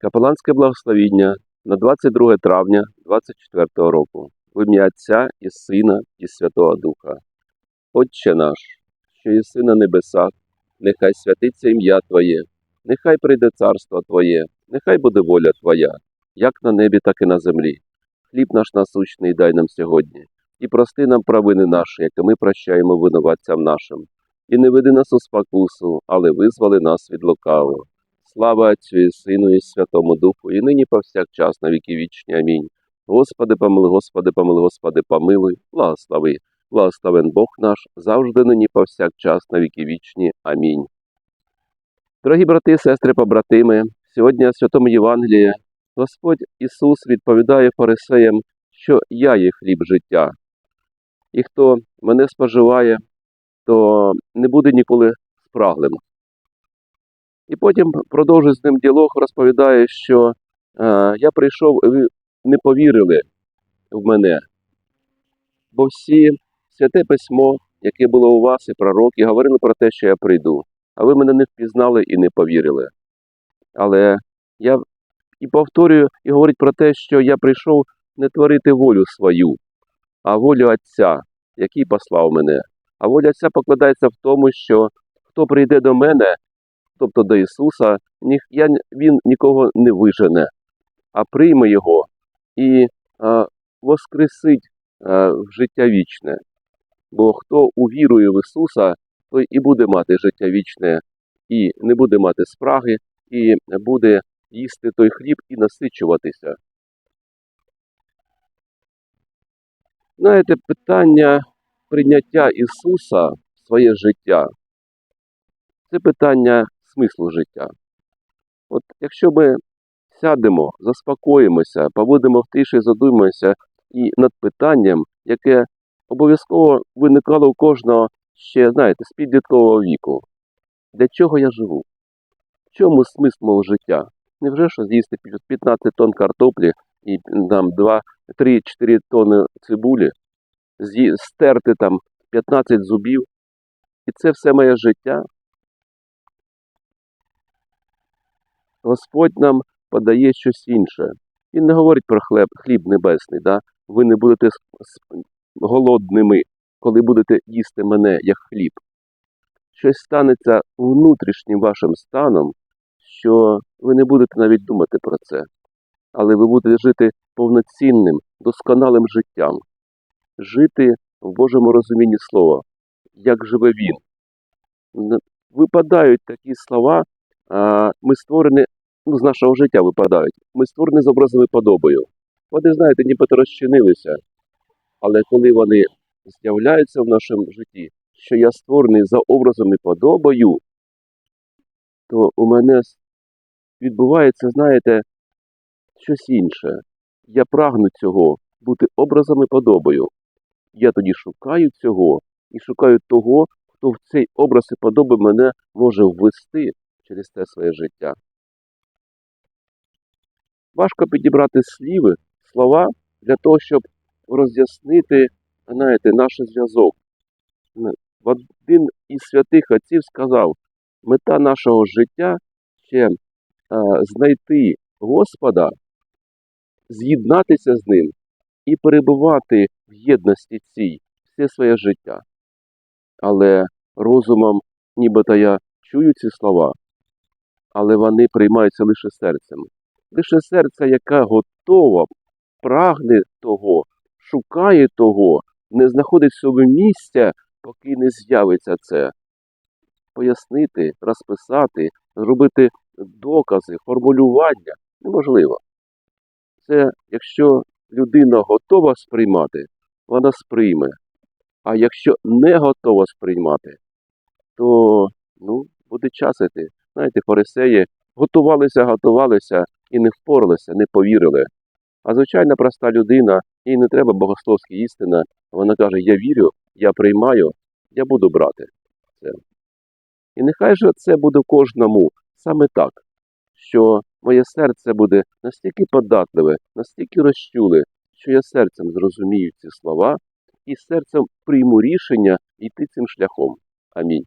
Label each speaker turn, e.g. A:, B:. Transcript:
A: Капеланське благословіння на 22 травня 24 року. В ім'я Отця і Сина і Святого Духа. Отче наш, що єси на небесах, нехай святиться ім'я Твоє, нехай прийде царство Твоє, нехай буде воля Твоя, як на небі, так і на землі. Хліб наш насущний дай нам сьогодні, і прости нам провини наші, які ми прощаємо винуватцям нашим. І не веди нас у спокусу, але визволи нас від лукавого. Слава Отцю і Сину і Святому Духу, і нині повсякчас на віки вічні. Амінь. Господи, помилуй, Господи, помилуй, Господи, помилуй, благослови. Благословен Бог наш, завжди нині повсякчас на віки вічні. Амінь. Дорогі брати сестри, побратими, сьогодні в Святому Євангелії Господь Ісус відповідає фарисеям, що я є хліб життя. І хто мене споживає, то не буде ніколи спраглим. І потім продовжує з ним діалог, розповідає, що е, я прийшов, і ви не повірили в мене. Бо всі святе письмо, яке було у вас, і пророки, говорили про те, що я прийду, а ви мене не впізнали і не повірили. Але я і повторюю, і говорить про те, що я прийшов не творити волю свою, а волю Отця, який послав мене. А воля Отця покладається в тому, що хто прийде до мене, тобто до Ісуса, Він нікого не вижене, а прийме Його і воскресить в життя вічне. Бо хто увірує в Ісуса, той і буде мати життя вічне, і не буде мати спраги, і буде їсти той хліб і насичуватися. Знаєте, питання прийняття Ісуса в своє життя це питання смислу життя. От якщо ми сядемо, заспокоїмося, побудемо в тиші, задумаємося і над питанням, яке обов'язково виникало у кожного ще, знаєте, з підліткового віку. Для чого я живу? В чому смисл мого життя? Невже що з'їсти 15 тонн картоплі і там 2, 3-4 тонни цибулі, стерти там 15 зубів, і це все моє життя? Господь нам подає щось інше. Він не говорить про хліб, хліб небесний. Да? Ви не будете голодними, коли будете їсти мене як хліб. Щось станеться внутрішнім вашим станом, що ви не будете навіть думати про це. Але ви будете жити повноцінним, досконалим життям, жити в Божому розумінні слова, як живе він. Випадають такі слова, ми створені, ну, з нашого життя випадають. Ми створені з образом і подобою. Вони, знаєте, нібито розчинилися. Але коли вони з'являються в нашому житті, що я створений за образом і подобою, то у мене відбувається, знаєте, щось інше. Я прагну цього, бути образом і подобою. Я тоді шукаю цього і шукаю того, хто в цей образ і подоби мене може ввести через те своє життя. Важко підібрати сліви, слова для того, щоб роз'яснити, знаєте, наш зв'язок. Один із святих отців сказав, мета нашого життя ще знайти Господа, з'єднатися з ним і перебувати в єдності цій все своє життя. Але розумом, нібито я чую ці слова, але вони приймаються лише серцем. Лише серце, яке готово, прагне того, шукає того, не знаходить собі місця, поки не з'явиться це. Пояснити, розписати, зробити докази, формулювання неможливо. Це якщо людина готова сприймати, вона сприйме. А якщо не готова сприймати, то ну, буде час іти. Знаєте, фарисеї готувалися, готувалися і не впоралися, не повірили. А звичайна проста людина, їй не треба богословська істина. Вона каже: Я вірю, я приймаю, я буду брати це. І нехай же це буде кожному саме так, що моє серце буде настільки податливе, настільки розчуле, що я серцем зрозумію ці слова і серцем прийму рішення йти цим шляхом. Амінь.